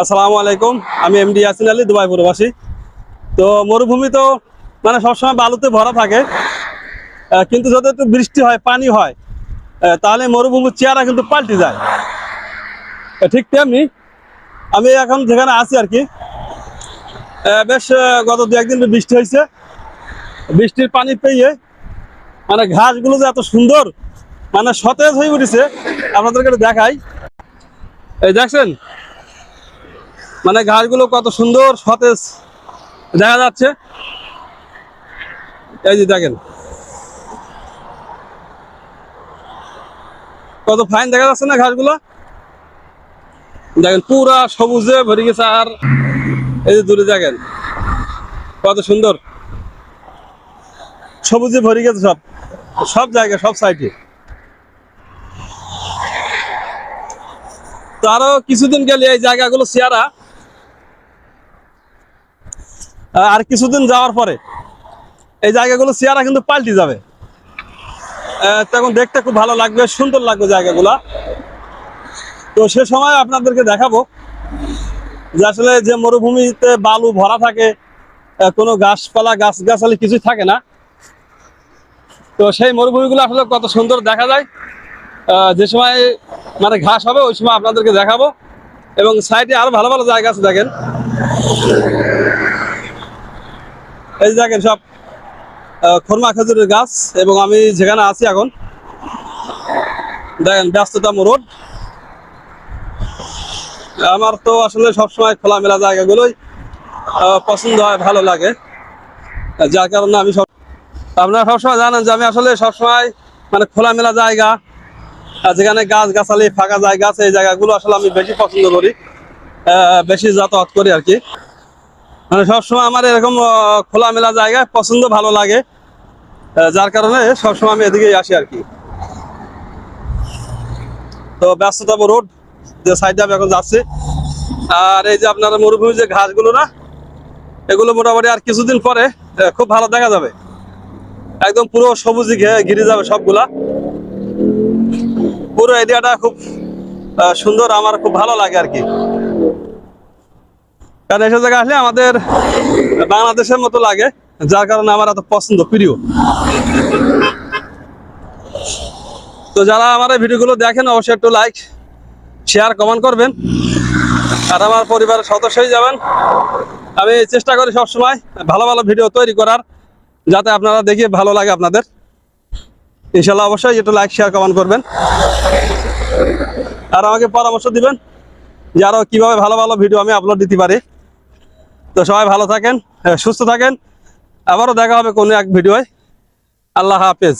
আসসালামু আলাইকুম। আমি এমডি ইয়াসিন আলী দুবাই প্রবাসী তো মরুভূমি তো মানে সবসময় বালুতে ভরা থাকে। কিন্তু যদি একটু বৃষ্টি হয়, পানি হয় তাহলে মরুভূমির চেহারা কিন্তু পাল্টে যায়। ঠিক তেমনি আমি এখন যেখানে আছি আর কি বেশ গত দু একদিন বৃষ্টি হয়েছে। বৃষ্টির পানি পেয়ে মানে ঘাসগুলো যে এত সুন্দর মানে সতেজ হয়ে উঠেছে, আপনাদেরকে দেখাই। এই দেখছেন মানে ঘাসগুলো কত সুন্দর সতেজ দেখা যাচ্ছে। এই যে দেখেন। কত ফাইন দেখা যাচ্ছে না ঘাসগুলো? দেখেন পুরা সবুজে ভরে গেছে আর এই যে দূরে দেখেন কত সুন্দর। সবুজে ভরে গেছে সব সব জায়গায় সব সাইডে তো আরও কিছুদিন গেলে এই জায়গাগুলো আহ, আর কিছুদিন যাওয়ার পরে এই জায়গাগুলো চেয়ারা কিন্তু পাল্টে যাবে। তখন দেখতে খুব ভালো লাগবে, সুন্দর লাগবে জায়গাগুলা। তো সে সময় আপনাদেরকে দেখাবো যে আসলে যে মরুভূমিতে বালু ভরা থাকে কোনো গাছপালা গাছ গাছালি কিছুই থাকে না। তো সেই মরুভূমিগুলো আসলে কত সুন্দর দেখা যায়। যে সময় মানে ঘাস হবে, ওই সময় আপনাদেরকে দেখাবো। এবং সাইডে আরও ভালো ভালো জায়গা আছে, দেখেন। এই দেখেন সব খরমা খেজুরের গাছ এবং আমি যেখানে আছি এখন, দেখেন ব্যস্ততম রোড। আমার তো আসলে সবসময় খোলামেলা জায়গাগুলোই পছন্দ হয়, ভালো লাগে। যার কারণে আমি সব আপনারা সবসময় জানেন যে আমি আসলে সবসময় মানে খোলামেলা জায়গা যেখানে গাছ গাছালি ফাঁকা জায়গা আছে, এই জায়গাগুলো আসলে আমি বেশি পছন্দ করি বেশি যাতায়াত করি আর কি। মানে সবসময় আমার এরকম খোলামেলা জায়গা পছন্দ ভালো লাগে। যার কারণে সবসময় আমি এদিকেই আসি আর কি। তো ব্যস্ততম রোড, যে সাইডে আমি এখন যাচ্ছি। আর এই যে আপনার মরুভূমির যে ঘাসগুলো না, এগুলো মোটামুটি আর কিছুদিন পরে খুব ভালো দেখা যাবে। একদম পুরো সবুজে ঘিরে যাবে সবগুলা। পুরো এরিয়াটা খুব সুন্দর, আমার খুব ভালো লাগে আর কি। কারণ এসব জায়গায় আসলে আমাদের বাংলাদেশের মতো লাগে, যার কারণে আমার এত পছন্দ, প্রিয়। তো যারা আমার এই ভিডিওগুলো দেখেন, অবশ্যই একটু লাইক শেয়ার কমেন্ট করবেন। আর আমার পরিবারের সদস্য হয়ে যাবেন। আমি চেষ্টা করি সবসময় ভালো ভালো ভিডিও তৈরি করার, যাতে আপনারা দেখে ভালো লাগে আপনাদের। ইনশাল্লাহ অবশ্যই একটু লাইক শেয়ার কমেন্ট করবেন। আর আমাকে পরামর্শ দিবেন যে আরও কীভাবে ভালো ভালো ভিডিও আমি আপলোড দিতে পারি। তো সবাই ভালো থাকেন সুস্থ থাকেন। আবারও দেখা হবে কোনো এক ভিডিওয়। আল্লাহ হাফেজ।